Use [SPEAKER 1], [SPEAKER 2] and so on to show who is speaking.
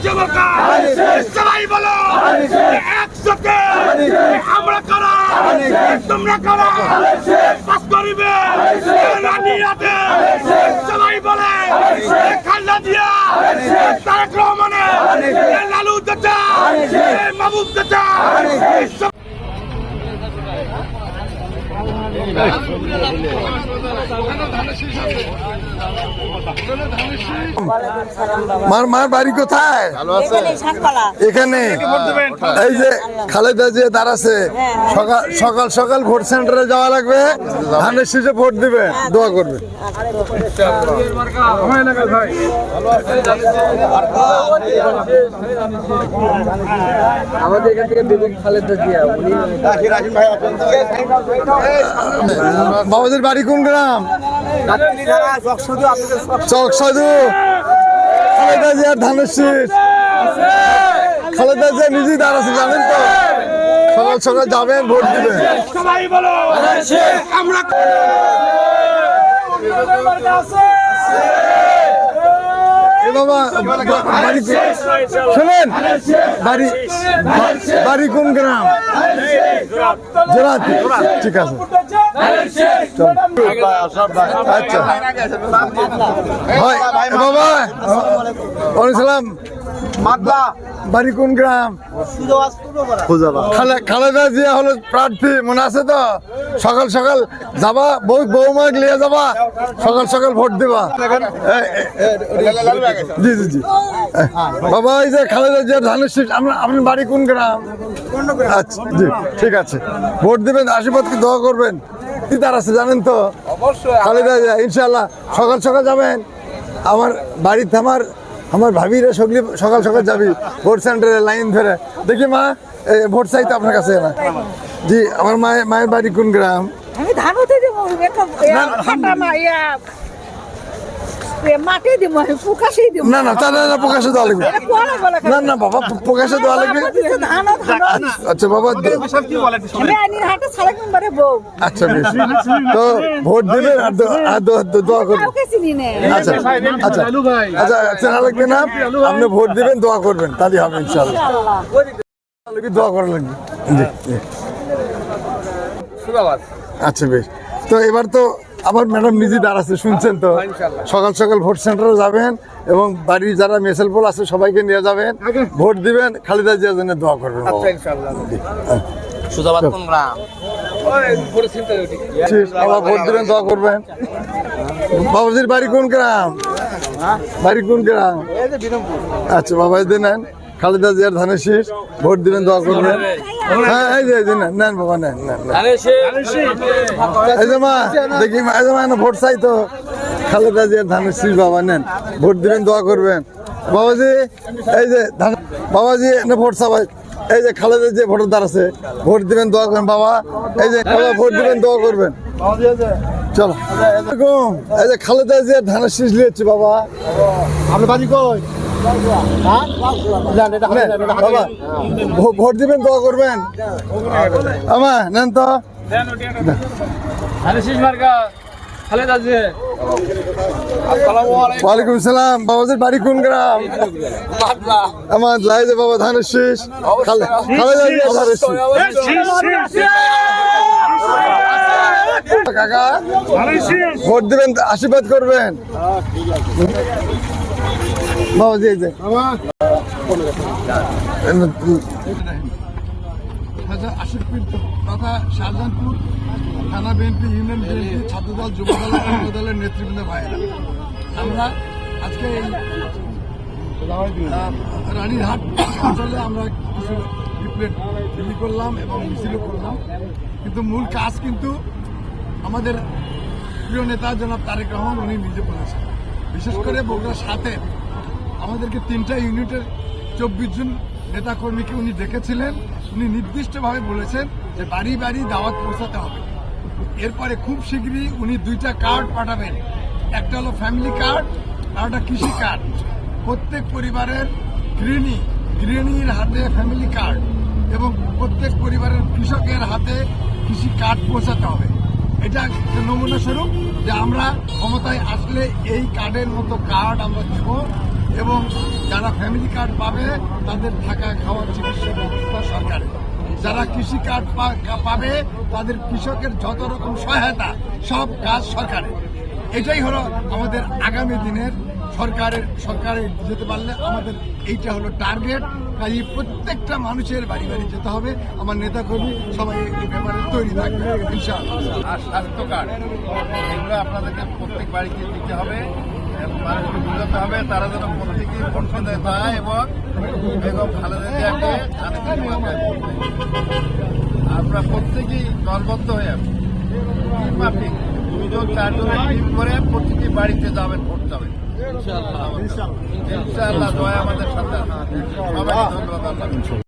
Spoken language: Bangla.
[SPEAKER 1] সূর্যবর্কা সবাই বলো একসাথে আমরা কারা তোমরা কারা পাস করিবে রানী রাতে সবাই বলে খালদা দিয়া তারেক রহমানের লালু চাচা মাহবুব চাচা
[SPEAKER 2] মার মার বাড়ি কোথায়?
[SPEAKER 3] এখানে
[SPEAKER 2] এই যে খালেদা যে দাঁড়াছে। সকাল সকাল সকাল ভোট সেন্টারে যাওয়া লাগবে। ধানের শীষে ভোট দিবে দোয়া করবে
[SPEAKER 4] আমাদের এখান থেকে বেগম খালেদা জিয়া উনি
[SPEAKER 2] বাবাজির বাড়ি কোন গ্রাম? চক সাধু খালেদা জিয়ার ধানের শীষ। খালেদা জিয়া নিজেই দাঁড়াচ্ছে জানেন তো? সকাল সকাল যাবেন, ভোট দিবেন। শোনেন, বাড়ি কোন গ্রাম? জেলাতে ঠিক আছে। আচ্ছা। ভাই বাবা। ওয়ালাইকুম সালাম বাড়ি কোন গ্রাম খালে- খালেদা জিয়া হলো প্রার্থী মনে আছে তো? সকাল সকাল যাবা বউ বৌমা লিয়ে যাবা সকাল সকাল ভোট দিবা। জি জি জি। বাবা এই যে খালেদা জিয়া ধানের শীষ আপনার আপনার বাড়ি কোন গ্রাম। আচ্ছা জি ঠিক আছে। ভোট দিবেন আশীর্বাদকে দোয়া করবেন? কি তার আছে জানেন তো? খালেদা জিয়া ইনশাল্লাহ সকাল সকাল যাবেন। আমার বাড়িতে আমার আমার ভাবিরা সগলি সকাল সকাল যাবি ভোট সেন্টারে লাইন ধরে। দেখি মা ভোট চাইতে আপনার কাছে না? জি আমার মায়ের মায়ের বাড়ি কোন গ্রাম?
[SPEAKER 3] আমি ধান হতে দেবো একটা
[SPEAKER 2] না, না,
[SPEAKER 3] ফাটা মা ইয়া এ মাটি দিব আমি ফুকাশই দিব।
[SPEAKER 2] না না তা না না, প্রকাশে দেওয়া লাগবে। না না বাবা প্রকাশে দেওয়া লাগবে। আচ্ছা বাবা আচ্ছা বেশ। তো ভোট দিবেন আর দোয়া করবেন
[SPEAKER 3] নে।
[SPEAKER 2] আচ্ছা আচ্ছা আচ্ছা লাগবে না? আপনি ভোট দিবেন দোয়া করবেন তাহলে হবে ইনশাল্লাহ দোয়া করা লাগবে। জি। আচ্ছা বেশ। তো এবার তো আবার ম্যাডাম নিজে দাঁড়াচ্ছে শুনছেন তো? সকাল সকাল ভোট সেন্টারে যাবেন এবং বাড়ির যারা মেসেল পোল আছে সবাইকে নিয়ে যাবেন। ভোট দিবেন খালিদা জিয়ার জন্য দোয়া করবেন।
[SPEAKER 4] গ্রাম
[SPEAKER 2] ঠিক, বাবা ভোট দিবেন দোয়া করবেন। বাবাজির বাড়ি কোন গ্রাম? বাড়ি কোন গ্রাম? আচ্ছা বাবাজি নেন। খালেদা জিয়ার ধানের শীষ ভোট দিবেন দোয়া করবেন হ্যাঁ এই যে নেন নেন বাবা নেন নেন নেন। এই মা দেখি এই যে মা ভোট চাই তো। খালেদা জিয়ার ধানের শীষ বাবা নেন। ভোট দিবেন দোয়া করবেন। বাবাজি এই যে ধান- বাবাজি এনে ভোট এই যে খালেদা যে ভোটার আছে। ভোট দিবেন দোয়া করবেন বাবা। এই যে বাবা ভোট দিবেন দোয়া করবেন। চলো। এরকম এই যে খালেদা জিয়ার ধানের শীষ লিয়েছি বাবা।
[SPEAKER 4] আপনার বাড়ি কই?
[SPEAKER 2] ভোট দিবেন দোয়া করবেন। আমার নেন তো। ওয়ালাইকুম সালাম। বাবাজির বাড়ি কোন গ্রাম? আমার লাই যে বাবা ধানের শীষ। কাকা ভোট দিবেন আশীর্বাদ করবেন। যে তথা শাহজাহানপুর থানা BNP union BNP Chhatradal Jubodal যুব দলের নেতৃবৃন্দ ভাইয়েরা। আমরা আজকে এই রানীরহাট অঞ্চলে আমরা কিছু লিফলেট বিলি করলাম এবং মিছিলও করলাম। কিন্তু মূল কাজ কিন্তু আমাদের প্রিয় নেতা জনাব তারেক রহমান উনি নিজে বলেছেন বিশেষ করে বগুড়ার সাথে আমাদেরকে তিনটা ইউনিটের চব্বিশ জন নেতা কর্মীকে উনি ডেকেছিলেন উনি নির্দিষ্টভাবে বলেছেন যে বাড়ি বাড়ি দাওয়াত পৌঁছাতে হবে। এরপরে খুব শীঘ্রই উনি দুইটা কার্ড পাঠাবেন। একটা হলো ফ্যামিলি কার্ড, আর একটা কৃষি কার্ড। প্রত্যেক পরিবারের গৃহিণী, গৃহিণীর হাতে ফ্যামিলি কার্ড এবং প্রত্যেক পরিবারের কৃষকের হাতে কৃষি কার্ড পৌঁছাতে হবে। এটা একটা নমুনা স্বরূপ যে আমরা ক্ষমতায় আসলে এই কার্ডের মতো কার্ড আমরা দেব এবং যারা ফ্যামিলি কার্ড পাবে, তাদের থাকা খাওয়া চিকিৎসা ব্যবস্থা সরকারের যারা কৃষি কার্ড পাবে, তাদের কৃষকের যত রকম সহায়তা, সব কাজ সরকারের এটাই হলো আমাদের আগামী দিনের সরকারের সরকারে যেতে পারলে আমাদের এইটা হলো টার্গেট। কাজে প্রত্যেকটা মানুষের বাড়ি বাড়ি যেতে হবে। আমার নেতা কর্মী সবাই এই ব্যাপারে তৈরি থাকবে, ইনশাআল্লাহ।
[SPEAKER 5] আর স্বাস্থ্য কার্ড, এগুলো আপনাদেরকে প্রত্যেক বাড়িতে দিতে হবে। মানুষকে বোঝাতে হবে, তারা যেন প্রত্যেকেই এবং বেগম আমরা প্রত্যেকেই দলবদ্ধ হয়ে মাফিক দুজন চারজনের টিম করে প্রতিটি বাড়িতে যাবেন, ভোট যাবেন। ইনশাআল্লাহ দয়া আমাদের সাথে